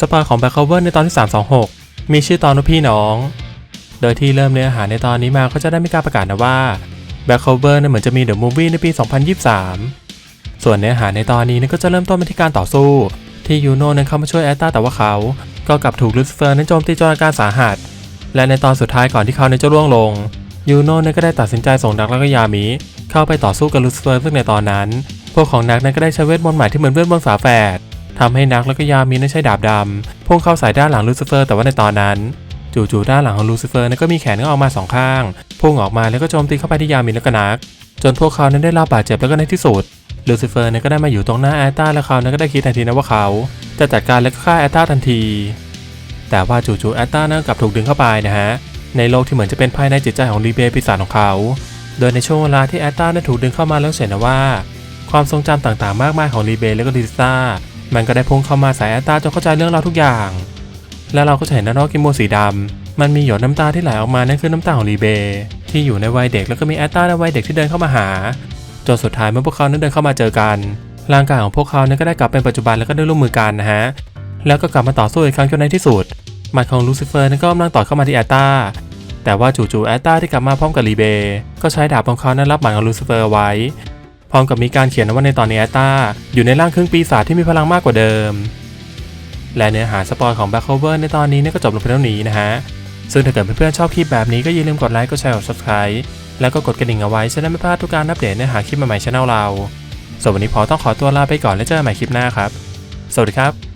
สปอยของ Back Cover ในตอนที่ 326 มีชื่อตอนว่าพี่น้อง โดยที่เริ่มเนื้อหาในตอนนี้มาก็จะได้มีการประกาศนะว่า Back Cover นั้นเหมือนจะมี The Movie ในปี 2023 ส่วนเนื้อหาในตอนนี้นั้นก็จะเริ่มต้นไปที่การต่อสู้ ที่ยูโน่นั้นเข้ามาช่วยแอตตาแต่ว่าเขา ก็กลับถูกลูซิเฟอร์นั้นโจมตีจนอาการสาหัส และในตอนสุดท้ายก่อนที่เขานั้นจะร่วงลงยูโน่นั้นก็ได้ตัดสินใจส่งดักแล้วก็ยามิเข้าไปต่อสู้กับลูซิเฟอร์ซึ่งในตอนนั้น พวกของนักนั้นก็ได้ใช้เวทมนต์ใหม่ที่เหมือนเวทมนต์ฝาแฝด ทำให้นักแล้วก็ยามินั้ใช้ดาบดำพุ่งเข้าใส่ด้านหลังลูซิเฟอร์แต่ว่าในตอนนั้นจู่ๆด้านหลังของลูซิเฟอร์นั้นก็มีแขนก็ออกมาสองข้างพุ่งออกมาแล้วก็โจมตีเข้าไปที่ยามิแล้วก็นัก จนพวกเขานั้นได้รับบาดเจ็บแล้วก็ในที่สุดลูซิเฟอร์นั้นก็ได้มาอยู่ตรงหน้าแอตตาและเขานั้นก็ได้คิดทันทีนะว่าเขาจะจัดการและก็ฆ่าแอตตาทันที แต่ว่าจู่ๆแอตตานั้นกลับถูกดึงเข้าไปนะฮะในโลกที่เหมือนจะเป็นภายในจิตใจของรีเบย์ปีศาจของเขา โดยในช่วงเวลาที่แอตตานั้นถูกดึงเข้ามาแล้วเห็นนะว่า ความทรงจำต่างๆ มากมายของรีเบย์และก็ลิซ่า มันก็ได้พุ่งเข้ามาใส่แอตตาจนเข้าใจเรื่องราวทุกอย่าง และเราก็จะเห็นนะว่ากิโมสีดำมันมีหยดน้ำตาที่ไหลออกมานั่นคือน้ำตาของรีเบที่อยู่ในวัยเด็กแล้วก็มีแอตตาในวัยเด็กที่เดินเข้ามาหาจนสุดท้ายเมื่อพวกเขานั้นเดินเข้ามาเจอกัน ร่างกายของพวกเขานั้นก็ได้กลับเป็นปัจจุบันแล้วก็ได้ร่วมมือกันนะฮะแล้วก็กลับมาต่อสู้อีกครั้งจนในที่สุดหมัดของลูซิเฟอร์นั้นก็กำลังต่อยเข้ามาที่แอตตาแต่ว่าจู่ๆแอตตาที่กลับมาพร้อมกับรีเบก็ใช้ดาบของเขานั้นรับหมัดของลูซิเฟอร์ไว้ พร้อมกับมีการเขียนว่าในตอนนี้แอตตาอยู่ในร่างครึ่งปีศาจที่มีพลังมากกว่าเดิม และเนื้อหาสปอยของ Back Cover ในตอนนี้เนี่ยก็จบลงเพียงเท่านี้นะฮะ ซึ่งถ้าเกิดเพื่อนๆชอบคลิปแบบนี้ก็อย่าลืมกดไลค์กดแชร์กด subscribe แล้วก็กดกระดิ่งเอาไว้จะได้ไม่พลาดทุกการอัปเดตเนื้อหาคลิปใหม่ๆช่องเราส่วนวันนี้พอต้องขอตัวลาไปก่อนแล้วเจอกันใหม่คลิปหน้าครับ สวัสดีครับ